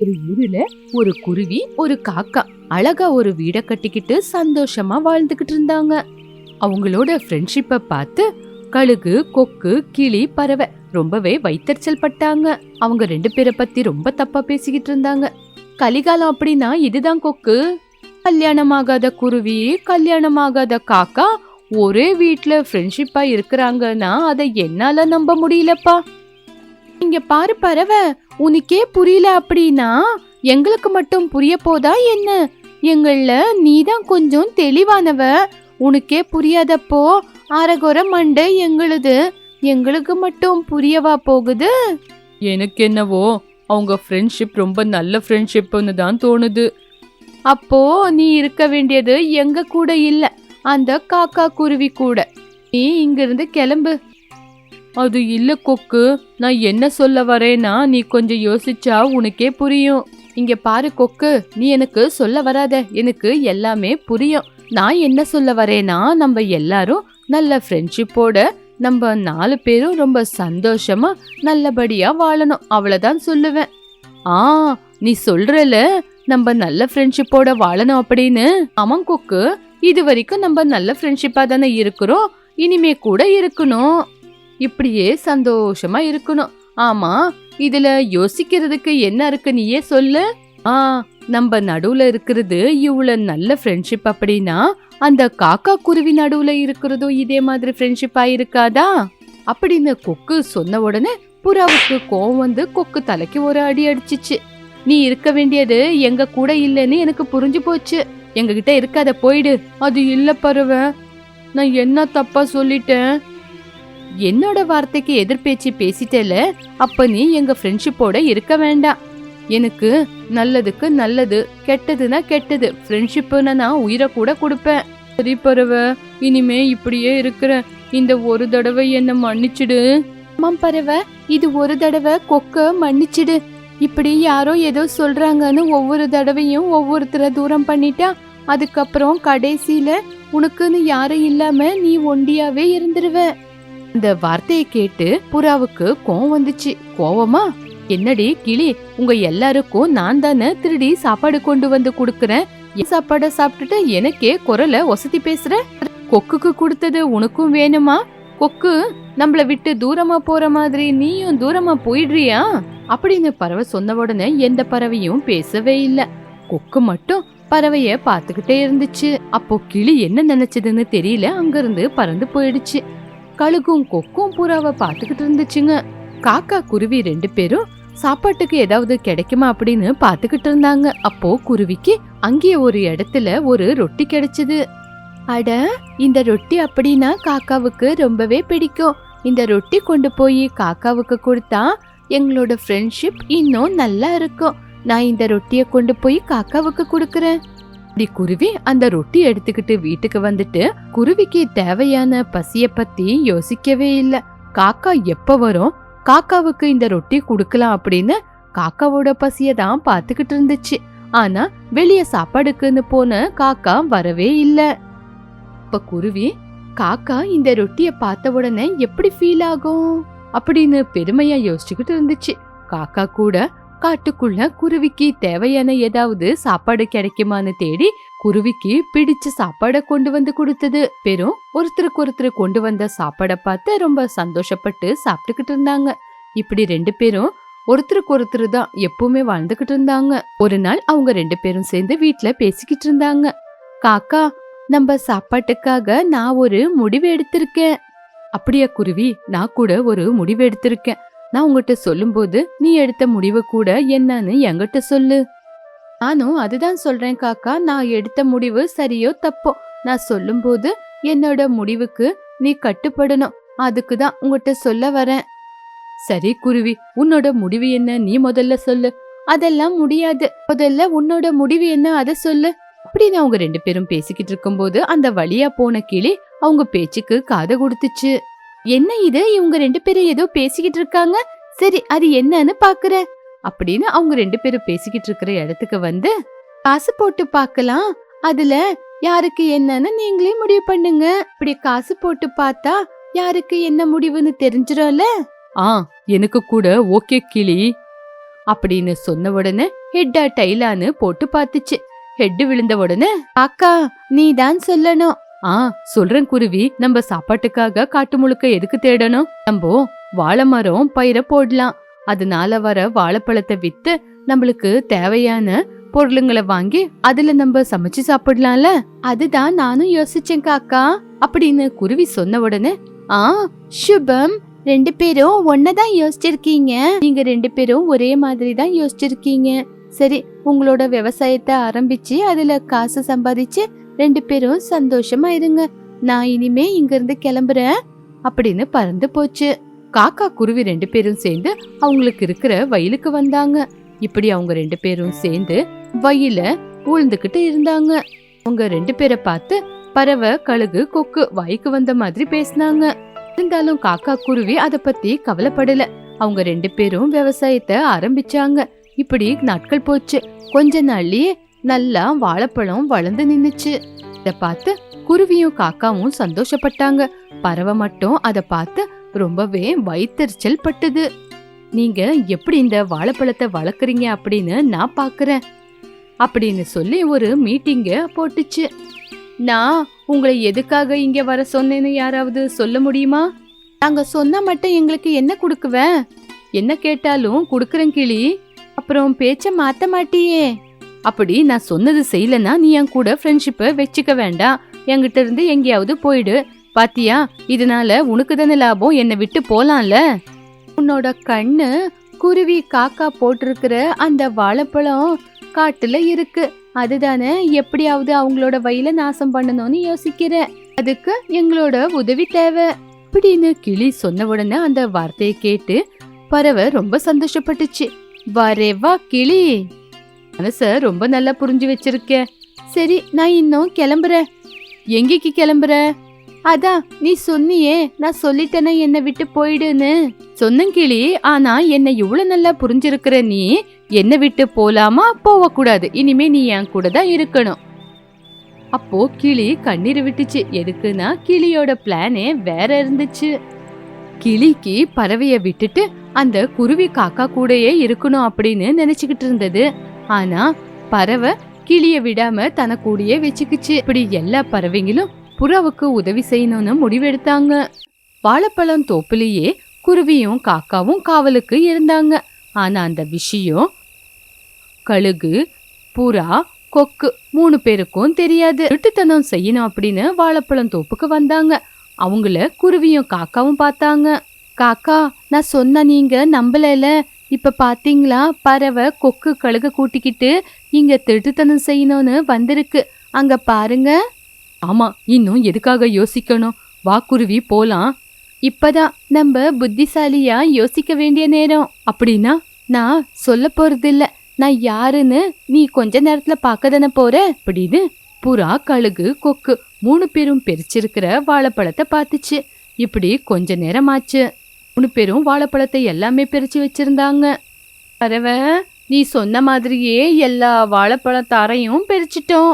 ஒரு ஊர்ல ஒரு குருவி ஒரு காக்கா அழகா ஒரு வீட கட்டிக்கிட்டு சந்தோஷமா வாழ்ந்துகிட்டு இருந்தாங்க. அவங்களோட ஃப்ரெண்ட்ஷிப்பை பார்த்து கழுகு கொக்கு கிளி பறவை ரொம்பவே வைத்தறிச்சல் பட்டாங்க. அவங்க ரெண்டு பேரை பத்தி ரொம்ப தப்பா பேசிக்கிட்டு இருந்தாங்க. கலிகாலம் அப்படின்னா இதுதான் கொக்கு. கல்யாணமாகாத குருவி கல்யாணமாகாத காக்கா ஒரே வீட்டில் ஃப்ரெண்ட்ஷிப்பா இருக்கிறாங்கன்னா அதை என்னால நம்ப முடியலப்பா. இங்க பாரு பறவை உனக்கே புரியல அப்படின்னா எங்களுக்கு மட்டும் புரிய போதா என்ன? எங்கள நீதான் கொஞ்சம் தெளிவானவ. உனக்கே புரியாதப்போ அரகுர மண்டை எங்களுது. எங்களுக்கு மட்டும் புரியவா போகுது? எனக்கு என்னவோ அவங்க ஃப்ரெண்ட்ஷிப் ரொம்ப நல்ல ஃப்ரெண்ட்ஷிப்னு தான் தோணுது. அப்போ நீ இருக்க வேண்டியது எங்க கூட இல்ல. அந்த காக்கா குருவி கூட. நீ இங்கிருந்து கிளம்பு. அது இல்ல கொக்கு. நான் என்ன சொல்ல வரேன்னா நீ கொஞ்சம் யோசிச்சா உனக்கே புரியும். இங்க பாரு கொக்கு. நீ எனக்கு சொல்ல வராத. எனக்கு எல்லாமே புரியும். நான் என்ன சொல்ல வரேன்னா நம்ம எல்லாரும் நல்ல ஃப்ரெண்ட்ஷிப்போட நம்ம நாலு பேரும் ரொம்ப சந்தோஷமா நல்லபடியா வாழணும். அவ்வளவுதான் சொல்லுவேன். ஆ நீ சொல்றல நம்ம நல்ல ஃப்ரெண்ட்ஷிப்போட வாழணும் அப்படின்னு? ஆமாம் கொக்கு. இது வரைக்கும் நம்ம நல்ல ஃப்ரெண்ட்ஷிப்பா தானே இருக்கிறோம். இனிமே கூட இருக்கணும். இப்படியே சந்தோஷமா இருக்கணும். ஆமா இதுல யோசிக்கிறதுக்கு என்ன இருக்கு நீயே சொல்லு. ஆ நம்ம நடுவுல இருக்கிறது இவ்வளவு நல்ல ஃப்ரெண்ட்ஷிப் அப்படின்னா அந்த காக்கா குருவி நடுவுல இருக்கிறதும் இதே மாதிரி ஃப்ரெண்ட்ஷிப்பா இருக்காதா அப்படின்னு கொக்கு சொன்ன உடனே புறாவுக்கு கோவம் வந்து கொக்கு தலைக்கு ஒரு அடி அடிச்சிச்சு. நீ இருக்க வேண்டியது எங்க கூட இல்லைன்னு எனக்கு புரிஞ்சு போச்சு. எங்ககிட்ட இருக்காத போயிடு. அது இல்ல பருவ. நான் என்ன தப்பா சொல்லிட்டேன்? என்னோட வார்த்தைக்கு எதிர்பேச்சு பேசிட்டேல அப்ப நீ எங்க ஃப்ரெண்ட்ஷிப்போட இருக்க வேண்டாம். எனக்கு நல்லதுக்கு நல்லது கெட்டதுன்னா கெட்டது ஃப்ரெண்ட்ஷிப்புன்னா நான் உயிரை கூட கொடுப்பேன். சரி பறவை இனிமே இப்படியே இருக்கிற இந்த ஒரு தடவை என்ன மன்னிச்சிடு. ஆமாம் பறவை இது ஒரு தடவை கொக்க மன்னிச்சிடு. இப்படி யாரோ ஏதோ சொல்றாங்கன்னு ஒவ்வொரு தடவையும் ஒவ்வொருத்தரை தூரம் பண்ணிட்டா அதுக்கப்புறம் கடைசியில உனக்குன்னு யாரும் இல்லாம நீ ஒண்டியாவே இருந்துருவ. இந்த வார்த்தையை கேட்டு புறாவுக்கு கோவம் வந்துச்சு. கோவமா? என்னடி கிளி உங்க எல்லாருக்கும் நான் தானே திருடி சாப்பாடு கொண்டு வந்து குடுக்கறேன். என் சாப்பாட சாப்பிட்டுட்டு எனக்கே குரல ஒசத்தி பேசுற? கொக்குக்கு கொடுத்தது உனக்கும் வேணுமா? கொக்கு நம்மள விட்டு தூரமா போற மாதிரி நீயும் தூரமா போயிடுறியா? அப்படின்னு பறவை சொன்ன உடனே எந்த பறவையும் பேசவே இல்ல. கொக்கு மட்டும் பறவைய பாத்துக்கிட்டே இருந்துச்சு. அப்போ கிளி என்ன நினைச்சதுன்னு தெரியல. அங்கிருந்து பறந்து போயிடுச்சு. கழுகும் கொக்கும் புறாவை பார்த்துக்கிட்டு இருந்துச்சுங்க. காக்கா குருவி ரெண்டு பேரும் சாப்பாட்டுக்கு ஏதாவது கிடைக்குமா அப்படின்னு பார்த்துக்கிட்டு இருந்தாங்க. அப்போ குருவிக்கு அங்கே ஒரு இடத்துல ஒரு ரொட்டி கிடைச்சது. அட இந்த ரொட்டி அப்படின்னா காக்காவுக்கு ரொம்பவே பிடிக்கும். இந்த ரொட்டி கொண்டு போய் காக்காவுக்கு கொடுத்தா எங்களோட ஃப்ரெண்ட்ஷிப் இன்னும் நல்லா இருக்கும். நான் இந்த ரொட்டியை கொண்டு போய் காக்காவுக்கு கொடுக்குறேன். அப்படி குருவி அந்த ரொட்டி எடுத்துக்கிட்டு வீட்டுக்கு வந்துட்டு குருவிக்கு தேவையான பசிய பத்தி யோசிக்கவே இல்ல. காக்கா எப்ப வரும்? காக்காவுக்கு இந்த ரொட்டி கொடுக்கலாம் அப்படின்னு காக்காவோட பசிய தான் பாத்துக்கிட்டு இருந்துச்சு. ஆனா வெளிய சாப்பாடுக்குன்னு போன காக்கா வரவே இல்ல. இப்ப குருவி காக்கா இந்த ரொட்டிய பார்த்த உடனே எப்படி ஃபீல் ஆகும்? அப்படின்னு பெருமையா யோசிச்சுக்கிட்டு இருந்துச்சு. காக்கா கூட காட்டுக்குள்ள குருவிக்கு தேவையான ஏதாவது சாப்பாடு கிடைக்குமான்னு தேடி குருவிக்கு பிடிச்ச சாப்பாடை கொண்டு வந்து கொடுத்தது. பெரும் ஒருத்தருக்கு ஒருத்தர் கொண்டு வந்த சாப்பாட பார்த்து ரொம்ப சந்தோஷப்பட்டு சாப்பிட்டுக்கிட்டு இருந்தாங்க. இப்படி ரெண்டு பேரும் ஒருத்தருக்கு ஒருத்தர் தான் எப்பவுமே வாழ்ந்துகிட்டு இருந்தாங்க. ஒரு நாள் அவங்க ரெண்டு பேரும் சேர்ந்து வீட்ல பேசிக்கிட்டு இருந்தாங்க. காக்கா நம்ம சாப்பாட்டுக்காக நான் ஒரு முடிவு எடுத்திருக்கேன். அப்படியா குருவி நான் கூட ஒரு முடிவு எடுத்திருக்கேன். நான் உங்ககிட்ட சொல்லும்போது நீ எடுத்த முடிவு கூட என்னன்னு என்கிட்ட சொல்லு. நானும் அதுதான் சொல்றேன் காக்கா. நான் எடுத்த முடிவு சரியோ தப்போ? நான் சொல்லும்போது என்னோட முடிவுக்கு நீ கட்டுப்படணும். அதுக்கு தான் உங்ககிட்ட சொல்ல வரேன். சரி குருவி உன்னோட முடிவு என்ன? நீ முதல்ல சொல்லு. அதெல்லாம் முடியாது. முதல்ல உன்னோட முடிவு என்ன? அதை சொல்லு. அப்படின்னு அவங்க ரெண்டு பேரும் பேசிக்கிட்டு இருக்கும்போது அந்த வழியா போன கிளி அவங்க பேச்சுக்கு காதை கொடுத்துச்சு. என்ன இது? இவங்க ரெண்டு பேரும் ஏதோ பேசிக்கிட்டு இருக்காங்க. சரி அது என்னன்னு பாக்குற. அப்படின்னு அவங்க ரெண்டு பேரும் பேசிக்கிட்டு இருக்கிற இடத்துக்கு வந்து காசு போட்டு பார்க்கலாம் அதுல யாருக்கு என்னன்னு நீங்களே முடிவு பண்ணுங்க. இப்படி காசு போட்டு பார்த்தா யாருக்கு என்ன முடிவுன்னு தெரிஞ்சிடும்ல ஆ எனக்கு கூட ஓகே கிளி. அப்படின்னு சொன்ன உடனே ஹெட்டா டைலான்னு போட்டு பார்த்துச்சு. ஹெட் விழுந்த உடனே அக்கா நீ தான் சொல்லணும். ஆ சொல்றேன் குருவி. நம்ம சாப்பாட்டுக்காக காட்டு முழுக்க எதுக்கு தேடணும்? நம்ம வாழை மரம் பயிரை போடலாம். அதனால வர வாழைப்பழத்தை வித்து நம்மளுக்கு தேவையான பொருளுங்களை வாங்கி அதுல நம்ம சமைச்சு சாப்பிடலாம்ல? அதுதான் நானும் யோசிச்சேன் காக்கா. அப்படின்னு குருவி சொன்ன உடனே ஆ சுபம். ரெண்டு பேரும் ஒன்னதான் யோசிச்சிருக்கீங்க. நீங்க ரெண்டு பேரும் ஒரே மாதிரி தான் யோசிச்சிருக்கீங்க. சரி உங்களோட விவசாயத்தை ஆரம்பிச்சு அதுல காசு சம்பாதிச்சு ரெண்டு பேரும் சந்தோஷமா இருங்க நான் இனிமே இங்க இருந்து கிளம்புறேன். அப்படின்னு பறந்து போச்சு. காக்கா குருவி ரெண்டு பேரும் சேர்ந்து அவங்களுக்கு இருக்கிற வயலுக்கு வந்தாங்க. இப்படி அவங்க ரெண்டு பேரும் சேர்ந்து வயல உழுந்துகிட்டு இருந்தாங்க. அவங்க ரெண்டு பேரை பார்த்து பறவை கழுகு கொக்கு வாய்க்கு வந்த மாதிரி பேசினாங்க. இருந்தாலும் காக்கா குருவி அத பத்தி கவலைப்படல. அவங்க ரெண்டு பேரும் விவசாயத்தை ஆரம்பிச்சாங்க. இப்படி நாட்கள் போச்சு. கொஞ்ச நாள்லயே நல்லா வாழைப்பழம் வளர்ந்து நின்னுச்சு. இத பார்த்து குருவியும் காக்காவும் சந்தோஷப்பட்டாங்க. பறவை மட்டும் அதை பார்த்து ரொம்பவே வயிற்றுச்சல் பட்டுது. நீங்க எப்படி இந்த வாழைப்பழத்தை வளர்க்குறீங்க அப்படின்னு நான் பாக்குறேன் அப்படின்னு சொல்லி ஒரு மீட்டிங்க போட்டுச்சு. நான் உங்களை எதுக்காக இங்க வர சொன்னேன்னு யாராவது சொல்ல முடியுமா? நாங்க சொன்னா மட்டும் எங்களுக்கு என்ன கொடுக்குவேன் என்ன கேட்டாலும் கொடுக்குறேன் கிளி. அப்புறம் பேச்ச மாத்த மாட்டியே. அப்படி நான் சொன்னது செய்யலன்னா நீ என் கூட ஃப்ரெண்ட்ஷிப்பை வச்சுக்க வேண்டாம். என்கிட்ட இருந்து எங்கேயாவது போயிடு. பாத்தியா? இதனால உனக்கு தானே லாபம்? என்னை விட்டு போலாம்ல? உன்னோட கண்ணு குருவி காக்கா போட்டிருக்கிற அந்த வாழைப்பழம் காட்டுல இருக்கு. அதுதானே எப்படியாவது அவங்களோட வயல நாசம் பண்ணணும்னு யோசிக்கிற அதுக்கு எங்களோட உதவி தேவை. அப்படின்னு கிளி சொன்ன உடனே அந்த வார்த்தையை கேட்டு பறவை ரொம்ப சந்தோஷப்பட்டுச்சு. வரே வா கிளி. மனச ரொம்ப நல்லா புரிஞ்சு வச்சிருக்க. சரி நான் இன்னும் கிளம்புறேன். எங்கேக்கு கிளம்புற? அதான் நீ சொன்னியே நான் சொல்லிட்டேனே என்னை விட்டு போயிடுன்னு. சொன்னங்கிளி ஆனா என்னை இவ்வளவு நல்லா புரிஞ்சிருக்கிற நீ என்னை விட்டு போலாமா போகக்கூடாது இனிமே நீ என் கூட தான் இருக்கணும். அப்போ கிளி கண்ணீர் விட்டுச்சு. எதுக்குன்னா கிளியோட பிளானே வேற இருந்துச்சு. கிளிக்கு பறவைய விட்டுட்டு அந்த குருவி காக்கா கூடயே இருக்கணும் அப்படின்னு நினைச்சுக்கிட்டு இருந்தது. ஆனா பறவை கிளிய விடாம தன கூடியே வச்சுக்குச்சு. இப்படி எல்லா பறவைங்களும் புறாவுக்கு உதவி செய்யணும்னு முடிவெடுத்தாங்க. வாழைப்பழம் தோப்புலேயே குருவியும் காக்காவும் காவலுக்கு இருந்தாங்க. ஆனா அந்த விஷயம் கழுகு புறா கொக்கு மூணு பேருக்கும் தெரியாது. திருட்டுத்தனம் செய்யணும் அப்படின்னு வாழைப்பழம் தோப்புக்கு வந்தாங்க. அவங்கள குருவியும் காக்காவும் பார்த்தாங்க. காக்கா நான் சொன்ன நீங்க நம்பலைல. இப்ப பாத்தீங்களா? பறவை கொக்கு கழுக கூட்டிக்கிட்டு இங்க திருட்டுத்தனம் செய்யணும்னு வந்திருக்கு. அங்க பாருங்க. ஆமா இன்னும் எதுக்காக யோசிக்கணும்? வா குருவி போலாம். இப்பதான் நம்ம புத்திசாலியா யோசிக்க வேண்டிய நேரம். அப்படின்னா? நான் சொல்ல போறதில்ல. நான் யாருன்னு நீ கொஞ்ச நேரத்துல பார்க்க தானே போற? அப்படின்னு புறா கழுகு கொக்கு மூணு பேரும் பிரிச்சிருக்கிற வாழைப்பழத்தை பார்த்துச்சு. இப்படி கொஞ்ச நேரம் ஆச்சு மூணு பேரும் வாழைப்பழத்தை எல்லாமே பிரித்து வச்சிருந்தாங்க. பறவை நீ சொன்ன மாதிரியே எல்லா வாழைப்பழத்தாரையும் பிரிச்சிட்டோம்.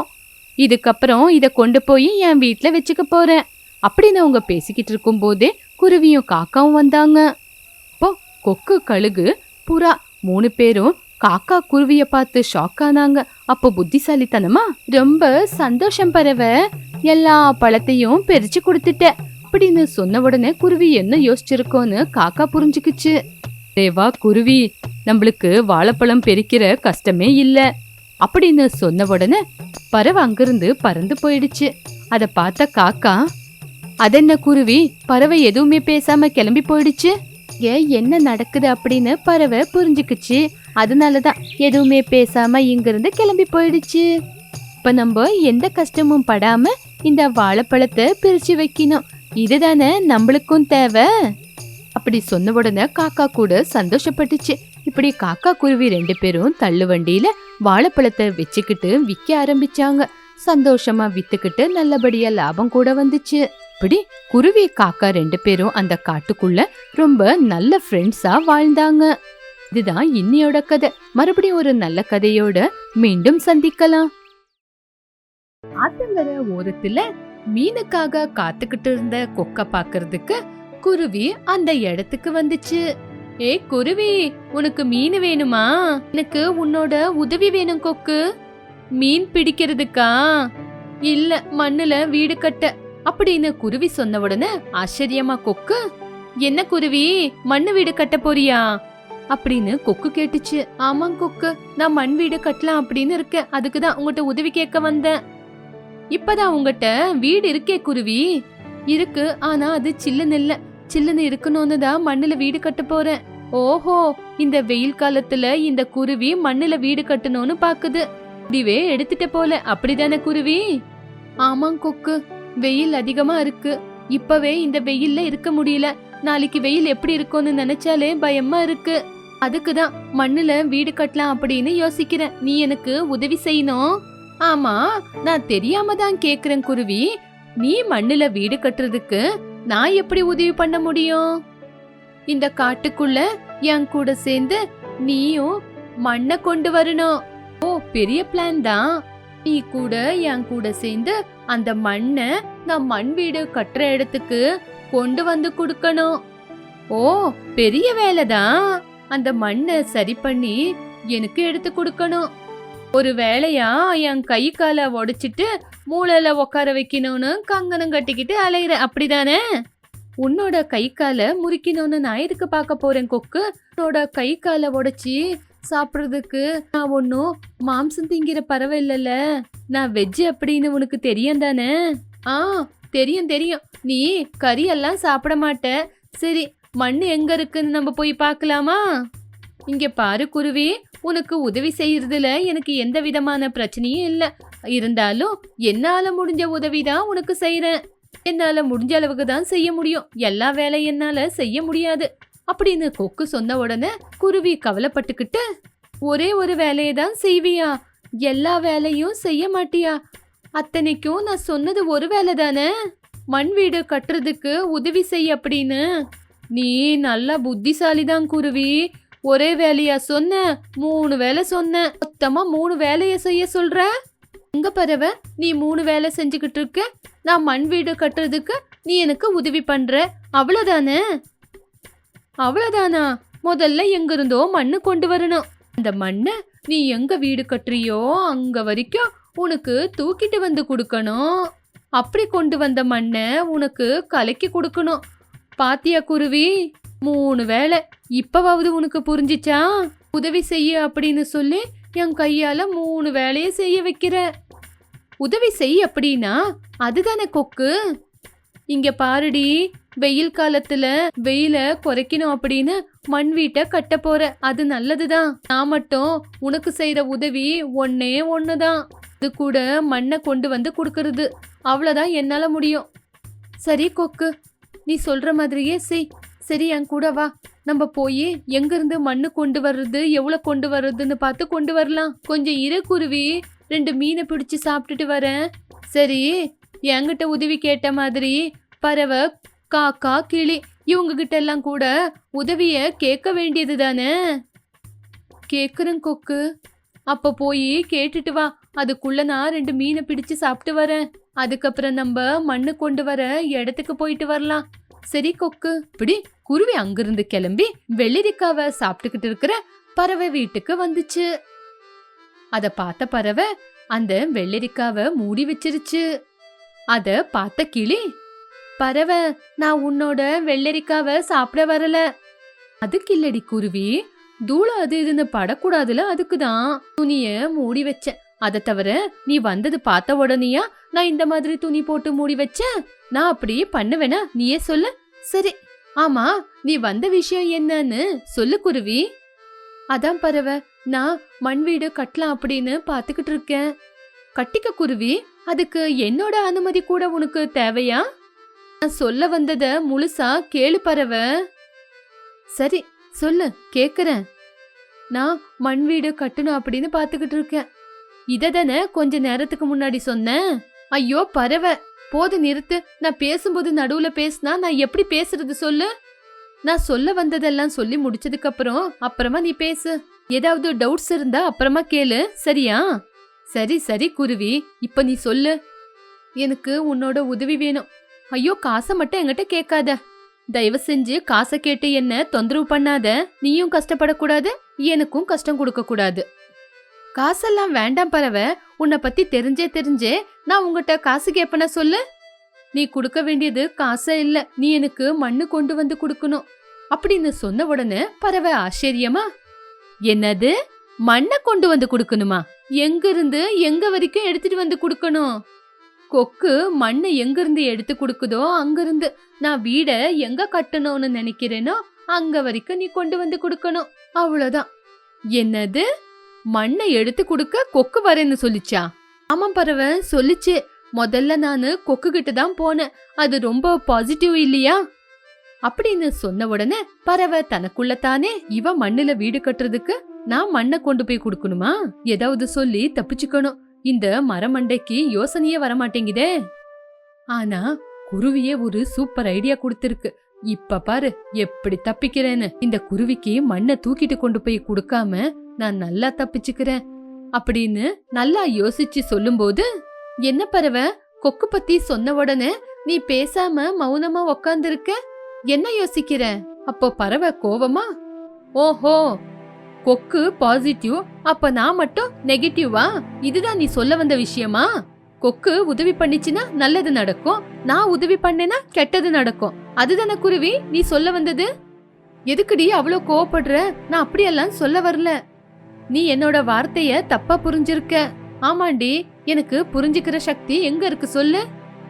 இதுக்கப்புறம் இதை கொண்டு போய் என் வீட்டில் வச்சுக்க போகிறேன் அப்படின்னு அவங்க பேசிக்கிட்டு இருக்கும்போதே குருவியும் காக்காவும் வந்தாங்க. அப்போ கொக்கு கழுகு புறா மூணு பேரும் காக்கா குருவியை பார்த்து ஷாக் ஆனாங்க. அப்போ புத்திசாலித்தனமா? ரொம்ப சந்தோஷம் பறவை எல்லா பழத்தையும் பிரிச்சு கொடுத்துட்ட அப்படின்னு சொன்ன உடனே குருவி என்ன யோசிச்சிருக்கோன்னு காக்கா புரிஞ்சுக்குச்சு. தேவா குருவி நம்மளுக்கு வாழைப்பழம் பெருக்கிற கஷ்டமே இல்ல. அப்படின்னு சொன்ன உடனே பறவை அங்கிருந்து பறந்து போயிடுச்சு. அதை பார்த்த காக்கா அதென்ன குருவி பறவை எதுவுமே பேசாம கிளம்பி போயிடுச்சு? ஏ என்ன நடக்குது? அப்படின்னு பறவை புரிஞ்சுக்குச்சு. அதனாலதான் எதுவுமே பேசாம இங்கிருந்து கிளம்பி போயிடுச்சு. இப்ப நம்ம எந்த கஷ்டமும் படாம இந்த வாழைப்பழத்தை பிரிச்சு வைக்கணும். இதுதானே நம்மளுக்கும் தேவை? அப்படி சொன்ன உடனே காக்கா கூட சந்தோஷப்பட்டுச்சு. இப்படி காக்கா குருவி ரெண்டு பேரும் தள்ளு வண்டியில வாழைப்பழத்தை வச்சுக்கிட்டு விற்க ஆரம்பிச்சாங்க. சந்தோஷமா வித்துக்கிட்டு நல்லபடியா லாபம் கூட வந்துச்சு. இப்படி குருவி காக்கா ரெண்டு பேரும் அந்த காட்டுக்குள்ள ரொம்ப நல்ல ஃப்ரெண்ட்ஸா வாழ்ந்தாங்க. இதுதான் இன்னியோட கதை. மறுபடியும் ஒரு நல்ல கதையோட மீண்டும் சந்திக்கலாம். ஆத்தங்கர ஓரத்துல மீனுக்காக காத்துக்கிட்டு இருந்த கொக்க பாக்குறதுக்கு குருவி அந்த இடத்துக்கு வந்துச்சு. ஏ குருவி உனக்கு மீன் வேணுமா? எனக்கு உன்னோட உதவி வேணும் கொக்கு. மீன் பிடிக்கிறதுக்கா? இல்ல மண்ணுல வீடு கட்ட. அப்படின்னு குருவி சொன்ன உடனே ஆச்சரியமா கொக்கு என்ன குருவி மண்ணு வீடு கட்ட போறியா? அப்படின்னு கொக்கு கேட்டுச்சு. ஆமாங்க கொக்கு நான் மண் வீடு கட்டலாம் அப்படின்னு இருக்கேன். அதுக்கு தான் உங்ககிட்ட உதவி கேட்க வந்தேன். இப்பதான் உங்ககிட்ட வீடு இருக்கே குருவி. இருக்கு ஆனா அது சில்லுன்னு இல்ல. சில்லுன்னு இருக்கணும்னு தான் மண்ணுல வீடு கட்ட போறேன். ஓஹோ இந்த வெயில் காலத்துல இந்த குருவி மண்ணுல வீடு கட்டணும்னு பாக்குது. முடிவே எடுத்துட்ட போல அப்படிதானே குருவி? ஆமாங் கொக்கு வெயில் அதிகமா இருக்கு. இப்பவே இந்த வெயில்ல இருக்க முடியல. நாளைக்கு வெயில் எப்படி இருக்கும்னு நினைச்சாலே பயமா இருக்கு. அதுக்கு தான் மண்ணுல வீடு கட்டலாம் அப்படின்னு யோசிக்கிறேன். நீ எனக்கு உதவி செய்யணும். ஆமா நான் தெரியாம தான் கேக்குறேன் குருவி. நீ மண்ணுல வீடு கட்டுறதுக்கு நான் எப்படி உதவி பண்ண முடியும்? இந்த காட்டுக்குள்ள என் கூட சேர்ந்து நீயும் மண்ணை கொண்டு வரணும். ஓ பெரிய பிளான் தான். நீ கூட என் கூட சேர்ந்து அந்த மண்ணை நான் மண் வீடு கட்டுற இடத்துக்கு கொண்டு வந்து கொடுக்கணும். ஓ பெரிய வேலை தான். அந்த மண்ணை சரி பண்ணி எனக்கு எடுத்து கொடுக்கணும். ஒரு வேலையா? என் கை காலை உடைச்சிட்டு மூளையில உட்கார வைக்கணும்னு கங்கணம் கட்டிக்கிட்டு அலையிற அப்படிதானே? உன்னோட கை காலை முறிக்கணும்னு நான் எதுக்கு பார்க்க போறேன் கொக்கு? உன்னோட கை காலை உடைச்சி சாப்பிட்றதுக்கு நான் ஒன்றும் மாம்சம் திங்கிற பறவை இல்லைல்ல நான் வெஜ் அப்படின்னு உனக்கு தெரியும் தானே? ஆ தெரியும் தெரியும். நீ கறியெல்லாம் சாப்பிட மாட்ட. சரி மண் எங்க இருக்குன்னு நம்ம போய் பார்க்கலாமா? இங்க பாரு குருவி. உனக்கு உதவி செய்யறதுல எனக்கு எந்த விதமான பிரச்சனையும் இல்லை. இருந்தாலும் என்னால முடிஞ்ச உதவி தான் உனக்கு செய்யறேன் என்னால முடிஞ்ச அளவுக்கு தான் செய்ய முடியும். எல்லா வேலையும் என்னால செய்ய முடியாது. அப்படின்னு கொக்கு சொன்ன உடனே குருவி கவலைப்பட்டுக்கிட்டு ஒரே ஒரு வேலையை தான் செய்வியா? எல்லா வேலையும் செய்ய மாட்டியா? அத்தனைக்கும் நான் சொன்னது ஒரு வேலை தானே? மண் வீடு கட்டுறதுக்கு உதவி செய் அப்படின்னு. நீ நல்ல புத்திசாலி தான் குருவி. ஒரே வேலையா சொன்ன? மூணு வேலை சொன்ன. மொத்தமா மூணு வேலைய செய்ய சொல்ற? உங்க பறவை நீ மூணு வேலை செஞ்சுக்கிட்டு இருக்க? நான் மண் வீடு கட்டுறதுக்கு நீ எனக்கு உதவி பண்ற. அவ்வளோதானே அவ்வளோதானா முதல்ல எங்க இருந்தோ மண்ணு கொண்டு வரணும். அந்த மண்ணை நீ எங்க வீடு கட்டுறியோ அங்க வரைக்கும் உனக்கு தூக்கிட்டு வந்து கொடுக்கணும். அப்படி கொண்டு வந்த மண்ணை உனக்கு கலக்கி கொடுக்கணும். பாத்தியா குருவி? மூணு வேலை இப்பவாவது உனக்கு புரிஞ்சிச்சா? உதவி செய்ய அப்படின்னு சொல்லி என் கையால மூணு வேலையை செய்ய வைக்கிற. உதவி செய் அப்படின்னா அதுதானே கொக்கு? இங்க பாருடி வெயில் காலத்துல வெயில குறைக்கணும் அப்படின்னு மண் வீட்டை கட்ட போற. அது நல்லதுதான். நான் மட்டும் உனக்கு செய்யற உதவி ஒன்னே ஒண்ணுதான். இது கூட மண்ணை கொண்டு வந்து கொடுக்கறது. அவ்வளோதான் என்னால முடியும். சரி கொக்கு நீ சொல்ற மாதிரியே செய். சரி என் கூட வா. நம்ம போய் எங்கிருந்து மண்ணு கொண்டு வர்றது எவ்வளோ கொண்டு வர்றதுன்னு பார்த்து கொண்டு வரலாம். கொஞ்சம் இரு குருவி ரெண்டு மீனை பிடிச்சி சாப்பிட்டுட்டு வரேன். சரி என்கிட்ட உதவி கேட்ட மாதிரி பறவை காக்கா கிளி இவங்க கிட்ட எல்லாம் கூட உதவிய கேட்க வேண்டியது தானே? கேக்குறேன் கொக்கு. அப்ப போய் கேட்டுட்டு வா. அதுக்குள்ள நான் ரெண்டு மீனை பிடிச்சு சாப்பிட்டு வரேன். அதுக்கப்புறம் நம்ம மண்ணு கொண்டு வர இடத்துக்கு போயிட்டு வரலாம். சரி கொக்கு. இப்படி குருவி அங்கிருந்து கிளம்பி வெள்ளரிக்காவை சாப்பிட்டுக்கிட்டு இருக்கிற பறவை வீட்டுக்கு வந்துச்சு. அத பார்த்த பறவை அந்த வெள்ளரிக்காவை மூடி வச்சிருச்சு. அத பார்த்த கிளி பறவை நான் உன்னோட வெள்ளரிக்காவை சாப்பிட வரல. அதுக்கு இல்லடி குருவி தூள அது இதுன்னு படக்கூடாதுல அதுக்கு தான் துணிய மூடி வச்சேன். அதை தவிர நீ வந்தது பார்த்த உடனேயா நான் இந்த மாதிரி துணி போட்டு மூடி வச்சேன் நான் அப்படியே பண்ணுவேனா? நீயே சொல்லு. சரி. ஆமா நீ வந்த விஷயம் என்னன்னு சொல்லு குருவி. அதான் பறவை நான் மண் வீடு கட்டலாம் அப்படின்னு பாத்துக்கிட்டு இருக்கேன். கட்டிக்க குருவி அதுக்கு என்னோட அனுமதி கூட உனக்கு தேவையா? நான் சொல்ல வந்தத முழுசா கேளு பறவை. சரி சொல்லு கேக்குறேன். நான் மண் வீடு கட்டணும் அப்படின்னு பாத்துக்கிட்டு இருக்கேன். இதை தானே கொஞ்ச நேரத்துக்கு முன்னாடி சொன்னேன். ஐயோ பறவை. போது நிறுத்து. நான் பேசும்போது நடுவுல பேசினா நான் எப்படி பேசுறது சொல்லு? நான் சொல்ல வந்ததெல்லாம் சொல்லி முடிச்சதுக்கு அப்புறம் அப்புறமா நீ பேசு. ஏதாவது டவுட்ஸ் இருந்தா அப்புறமா கேளு. சரியா? சரி சரி குருவி. இப்ப நீ சொல்லு. எனக்கு உன்னோட உதவி வேணும். ஐயோ காசை மட்டும் என்கிட்ட கேட்காத. தயவு செஞ்சு காசை கேட்டு என்ன தொந்தரவு பண்ணாத. நீயும் கஷ்டப்படக்கூடாது. எனக்கும் கஷ்டம் கொடுக்க கூடாது காசெல்லாம் வேண்டாம் பறவை உன்னை பத்தி தெரிஞ்சே தெரிஞ்சே நான் உங்ககிட்ட காசு கேப்பன சொல்லு? நீ கொடுக்க வேண்டியது காசே இல்ல நீ எனக்கு மண்ணு கொண்டு வந்து கொடுக்கணும். அப்படின்னு சொன்ன உடனே பறவை ஆச்சரியமா? என்னது? மண்ணை கொண்டு வந்து கொடுக்கணுமா? எங்க இருந்து எங்க வரைக்கும் எடுத்துட்டு வந்து கொடுக்கணும்? கொக்கு மண்ணை எங்க இருந்து எடுத்து கொடுக்குதோ அங்கிருந்து. நான் வீட எங்க கட்டணும்னு நினைக்கிறேனோ அங்க வரைக்கும் நீ கொண்டு வந்து கொடுக்கணும். அவ்வளவுதான். என்னது? மண்ணை எடுத்து கொடுக்க கொக்கு வரேன்னு சொல்லிச்சா. ஆமாம் பறவை சொல்லிச்சு. முதல்ல நான் கொக்கு கிட்ட தான் போனேன். அது ரொம்ப பாசிட்டிவ் இல்லையா? அப்படின்னு சொன்ன உடனே பறவை தனக்குள்ள தானே இவ மண்ணுல வீடு கட்டுறதுக்கு நான் மண்ணை கொண்டு போய் கொடுக்கணுமா? ஏதாவது சொல்லி தப்பிச்சுக்கணும். இந்த மரமண்டைக்கு யோசனையே வரமாட்டேங்குதே. ஆனா குருவியே ஒரு சூப்பர் ஐடியா கொடுத்திருக்கு. இப்ப பாரு எப்படி தப்பிக்கிறேன்னு. இந்த குருவிக்கு மண்ணை தூக்கிட்டு கொண்டு போய் கொடுக்காம நான் நல்லா தப்பிச்சுக்கிறேன் அப்படின்னு நல்லா யோசிச்சு சொல்லும்போது என்ன பறவை? கொக்கு பத்தி சொன்ன உடனே நீ பேசாம மௌனமா உக்காந்துருக்க? என்ன யோசிக்கிற? அப்போ பறவை கோவமா ஓஹோ கொக்கு பாசிட்டிவ் அப்ப நான் மட்டும் நெகட்டிவா இதுதான் நீ சொல்ல வந்த விஷயமா? கொக்கு உதவி பண்ணிச்சுன்னா நல்லது நடக்கும். நான் உதவி பண்ணேன்னா கெட்டது நடக்கும். அதுதானே குருவி நீ சொல்ல வந்தது? எதுக்குடி அவ்வளோ கோவப்படுற? நான் அப்படியெல்லாம் சொல்ல வரல. நீ என்னோட வார்த்தைய தப்பா புரிஞ்சிருக்க. ஆமாண்டி எனக்கு புரிஞ்சுக்கிற சக்தி எங்க இருக்கு சொல்லு.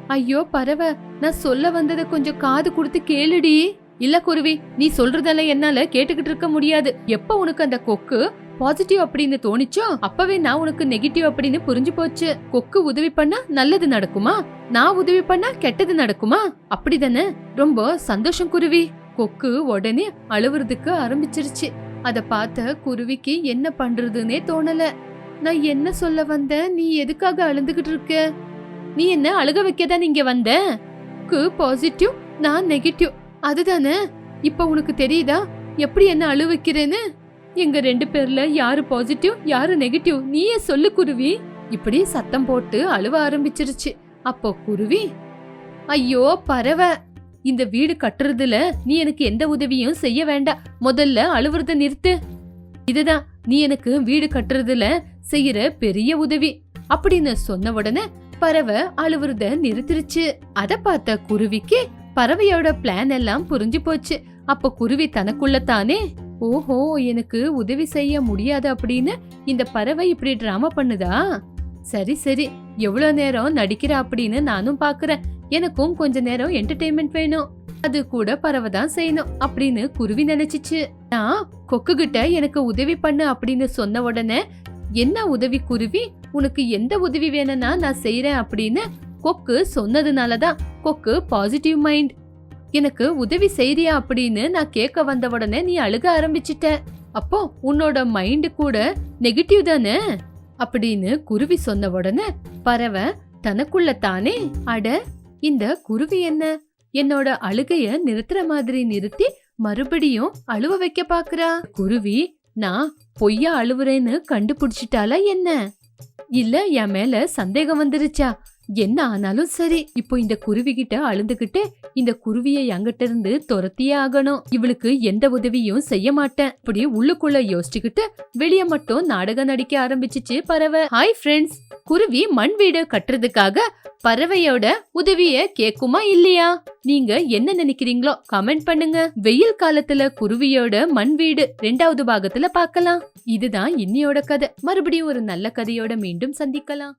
ஐயோ பறவை நான் சொல்ல வந்ததை கொஞ்சம் காது கொடுத்து கேளுடி. இல்ல குருவி நீ சொல்றதெல்லாம் என்னால கேட்டுக்கிட்டு இருக்க முடியாது. எப்ப உனக்கு அந்த கொக்கு பாசிட்டிவ் அப்படின்னு தோணிச்சோ அப்பவே நான் உனக்கு நெகட்டிவ் அப்படின்னு புரிஞ்சு போச்சு. கொக்கு உதவி பண்ணா நல்லது நடக்குமா? நான் உதவி பண்ணா கெட்டது நடக்குமா? அப்படிதானே? ரொம்ப சந்தோஷம் குருவி. கொக்கு உடனே அழுவுறதுக்கு ஆரம்பிச்சிருச்சு. அதை பார்த்த குருவிக்கு என்ன பண்றதுன்னே தோணல. நான் என்ன சொல்ல வந்தேன் நீ எதுக்காக அழுந்துகிட்டு இருக்க? நீ என்ன அழுக வைக்கதான் இங்க வந்த? கு பாசிட்டிவ் நான் நெகட்டிவ் அதுதானே? இப்ப உனக்கு தெரியுதா? எப்படி என்ன அழு வைக்கிறேன்னு? எங்க ரெண்டு பேர்ல யாரு பாசிட்டிவ் யாரு நெகட்டிவ் நீயே சொல்லு குருவி. இப்படி சத்தம் போட்டு அழுவ ஆரம்பிச்சிருச்சு. அப்போ குருவி ஐயோ பறவை. இந்த வீடு கட்டுறதுல நீ எனக்கு எந்த உதவியும் செய்ய வேண்டாம். முதல்ல அழுவுறத நிறுத்து. இதுதான் நீ எனக்கு வீடு கட்டுறதுல செய்யற பெரிய உதவி. அப்படின்னு சொன்ன உடனே பறவை அழுவுறத நிறுத்திருச்சு. அத பார்த்த குருவிக்கு பறவையோட பிளான் எல்லாம் புரிஞ்சு போச்சு. அப்ப குருவி தனக்குள்ள தானே ஓஹோ எனக்கு உதவி செய்ய முடியாது அப்படின்னு இந்த பறவை இப்படி டிராமா பண்ணுதா? சரி சரி. எவ்வளவு நேரம் நடிக்கிற அப்படின்னு நானும் பாக்குறேன். எனக்கும் கொஞ்ச நேரம் என்டர்டெயின்மெண்ட் வேணும். அது கூட பறவை தான் செய்யணும் அப்படின்னு குருவி நினைச்சிச்சு. நான் கொக்கு கிட்ட எனக்கு உதவி பண்ணு அப்படின்னு சொன்ன உடனே என்ன உதவி குருவி? உனக்கு எந்த உதவி வேணும்னா நான் செய்யறேன் அப்படின்னு கொக்கு சொன்னதுனாலதான் கொக்கு பாசிட்டிவ் மைண்ட் எனக்கு உதவி செய்றியா? அப்படின்னு நான் கேட்க வந்த உடனே நீ அழுக ஆரம்பிச்சிட்ட. அப்போ உன்னோட மைண்ட் கூட நெகட்டிவ் தானே? அப்படின்னு குருவி சொன்ன உடனே பறவை தனக்குள்ள தானே அட இந்த குருவி என்ன? என்னோட அழுகைய நிறுத்துற மாதிரி நிறுத்தி மறுபடியும் அழுவ வைக்க பாக்குறா? குருவி நான் பொய்யா அழுவுறேன்னு கண்டுபிடிச்சிட்டாலா என்ன? இல்ல என் மேல சந்தேகம் வந்துருச்சா? என்ன ஆனாலும் சரி இப்போ இந்த குருவி கிட்ட அழுந்துகிட்டு இந்த குருவியை என்கிட்ட இருந்து துரத்தியே ஆகணும். இவளுக்கு எந்த உதவியும் செய்ய மாட்டேன். இப்படி உள்ளுக்குள்ள யோசிச்சுக்கிட்டு வெளிய மட்டும் நாடகம் நடிக்க ஆரம்பிச்சிச்சு பறவை. ஹாய் ஃப்ரெண்ட்ஸ் குருவி மண் வீடு கட்டுறதுக்காக பறவையோட உதவிய கேக்குமா இல்லையா? நீங்க என்ன நினைக்கிறீங்களோ கமெண்ட் பண்ணுங்க. வெயில் காலத்துல குருவியோட மண் வீடு ரெண்டாவது பாகத்துல பார்க்கலாம். இதுதான் இன்னியோட கதை. மறுபடியும் ஒரு நல்ல கதையோட மீண்டும் சந்திக்கலாம்.